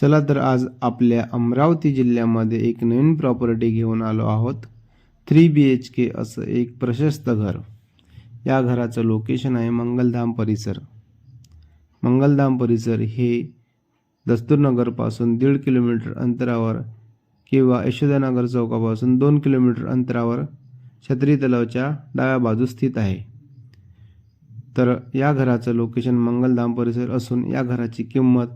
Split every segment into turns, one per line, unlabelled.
चला तर आज आपल्या अमरावती जिल्ह्यामध्ये एक नवीन प्रॉपर्टी घेऊन आलो आहोत. थ्री बी एच के असं एक प्रशस्त घर. या घराचं लोकेशन आहे मंगलधाम परिसर. मंगलधाम परिसर हे दस्तूरनगरपासून दीड किलोमीटर अंतरावर किंवा यशोदानगर चौकापासून दोन किलोमीटर अंतरावर छत्री तलावच्या डाव्या बाजू स्थित आहे. तर या घराचं लोकेशन मंगलधाम परिसर असून या घराची किंमत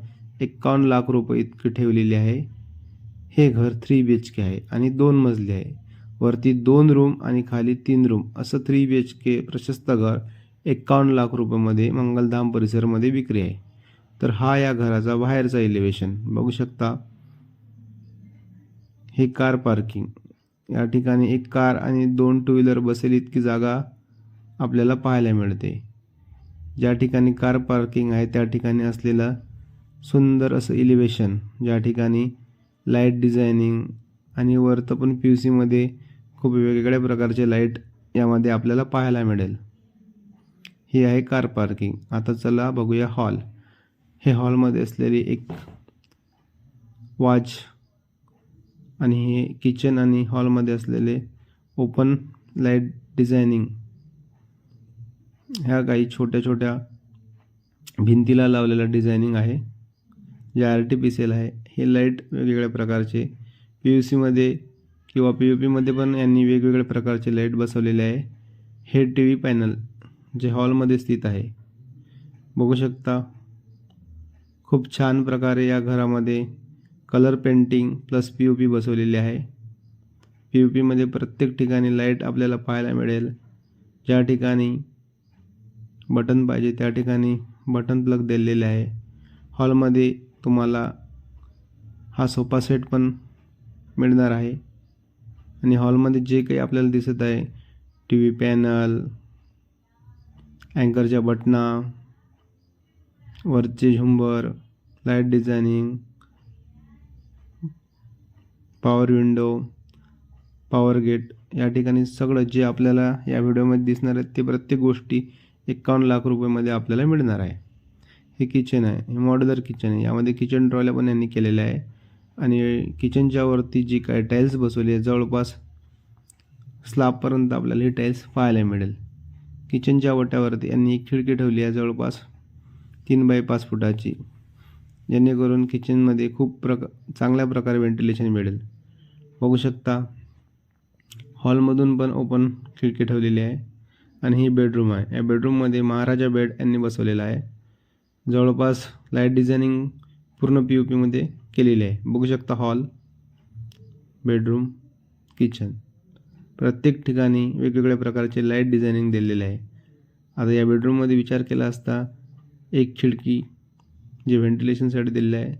एक्कावन्न लाख रुपये इतकी ठेवलेली आहे. हे घर थ्री बी एच के आहे आणि दोन मजले आहे. वरती दोन रूम आणि खाली तीन रूम असं थ्री बी एच के प्रशस्त घर एकावन्न लाख रुपयामध्ये मंगलधाम परिसरमध्ये विक्री आहे. तर हा या घराचा बाहेरचा इलेव्हेशन बघू शकता. हे कार पार्किंग या ठिकाणी एक कार आणि दोन टू व्हीलर बसेल इतकी जागा आपल्याला पाहायला मिळते. ज्या ठिकाणी कार पार्किंग आहे त्या ठिकाणी असलेलं सुंदर असं इलिवेशन ज्या ठिकाणी लाइट डिझायनिंग आणि वरतं पण पी यू सीमध्ये खूप वेगवेगळ्या प्रकारचे लाइट यामध्ये आपल्याला पाहायला मिळेल. ही आहे कार पार्किंग आता चला बघूया हॉल हे हॉलमध्ये असलेली एक वॉच आणि हे किचन आणि हॉलमध्ये असलेले ओपन लाइट डिझायनिंग ह्या काही छोट्या छोट्या भिंतीला लावलेलं डिझायनिंग आहे. जे आर्टिफिशियल आहे हे लाइट वेगवेगळ्या प्रकारचे पी यू सीमध्ये किंवा पी यू पीमध्ये पण यांनी वेगवेगळ्या प्रकारचे लाइट बसवलेले आहे. हे टी व्ही पॅनल जे हॉलमध्ये स्थित आहे. बघू शकता खूप छान प्रकारे या घरामध्ये colour painting plus P U P बसवलेली आहे. पी यू पीमध्ये प्रत्येक ठिकाणी लाइट आपल्याला पाहायला मिळेल. ज्या ठिकाणी बटन पाहिजे त्या ठिकाणी बटन प्लग दिलेले आहे. हॉलमध्ये तुम्हाला हा सोफा सेट पण मिळणार आहे. आणि हॉलमध्ये जे काही आपल्याला दिसत आहे टी व्ही पॅनल अँकरच्या बटना वरचे झुंबर light designing power window power gate या ठिकाणी सगळं जे आपल्याला या व्हिडिओमध्ये दिसणार आहे ते प्रत्येक गोष्टी एकावन्न लाख रुपयेमध्ये आपल्याला मिळणार आहे. हे किचन आहे. हे मॉड्युलर किचन आहे. यामध्ये किचन ट्रॉल्या पण यांनी केलेल्या आहे. आणि किचनच्या वरती जी काय टाईल्स बसवली आहे जवळपास स्लॅबपर्यंत आपल्याला ही टाईल्स पाहायला मिळेल. किचनच्या वट्यावरती यांनी एक खिडकी ठेवली आहे जवळपास तीन बाय पाच फुटाची. जेणेकरून किचनमध्ये खूप प्रक चांगल्या प्रकारे व्हेंटिलेशन मिळेल. बघू शकता हॉलमधून पण ओपन खिडकी ठेवलेली आहे. आणि ही बेडरूम आहे. या बेडरूममध्ये महाराजा बेड यांनी बसवलेला आहे. जवळपास लाइट डिझायनिंग पूर्ण पी यू पीमध्ये केलेली आहे. बघू शकता हॉल बेडरूम किचन. प्रत्येक ठिकाणी वेगवेगळ्या प्रकारचे लाइट डिझायनिंग दिलेले आहे. आता या बेडरूममध्ये विचार केला असता एक खिडकी जे व्हेंटिलेशनसाठी दिलेलं आहे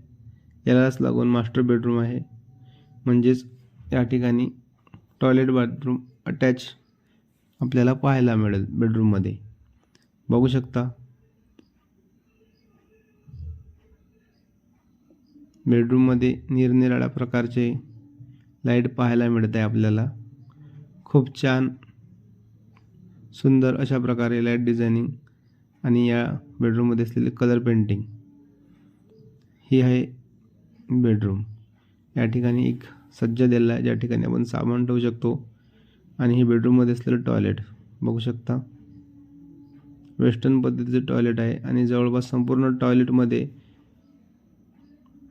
यालाच लागून मास्टर बेडरूम आहे. म्हणजेच या ठिकाणी टॉयलेट बाथरूम अटॅच आपल्याला पाहायला मिळेल बेडरूममध्ये बघू शकता बेडरूममध्ये निरनिराळ्या प्रकारचे लाइट पाहायला मिळत आहे आपल्याला. खूप छान सुंदर अशा प्रकारे लाइट डिझायनिंग आणि या बेडरूममध्ये असलेले कलर पेंटिंग. ही आहे बेडरूम. या ठिकाणी एक सज्जा दिलेला आहे ज्या ठिकाणी आपण सामान ठेवू शकतो आणि हे बेडरूममध्ये असलेलं टॉयलेट. बघू शकता. वेस्टर्न पद्धतीचं टॉयलेट आहे आणि जवळपास संपूर्ण टॉयलेटमध्ये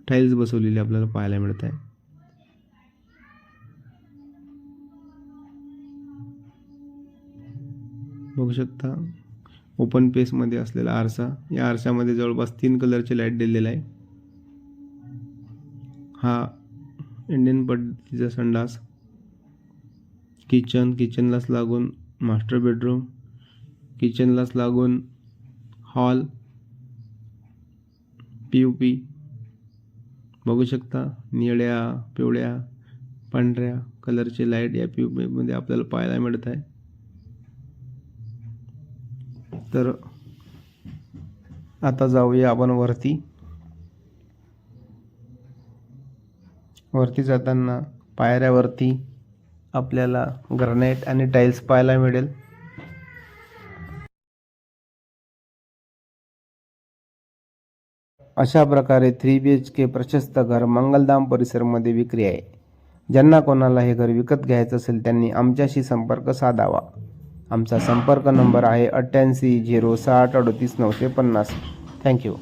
टाईल्स बसवलेली आपल्याला पाहायला मिळत आहे. बघू शकता ओपन पेसमध्ये असलेला आरसा. या आरशामध्ये जवळपास तीन कलरचे लाइट दिलेला आहे. हा इंडियन पद्धतीचा संडास. किचन किचनलाच लागून मास्टर बेडरूम किचनलाच लागून हॉल पी यू पी बघू शकता निळ्या पिवळ्या पांढऱ्या कलरचे लाइट या पी आपल्याला पाहायला मिळत आहे. तर आता जाऊया आपण वरती. वरती जाताना पायऱ्यावरती आपल्याला ग्रनाईट आणि टाईल्स पाहायला मिळेल. अशा प्रकारे थ्री बी एच के प्रशस्त घर मंगलधाम परिसरमध्ये विक्री आहे. ज्यांना कोणाला हे घर विकत घ्यायचं असेल त्यांनी आमच्याशी संपर्क साधावा. आमचा संपर्क नंबर आहे अठ्ठ्याऐंशी झिरो साठ अडतीस नऊशे पन्नास. थँक्यू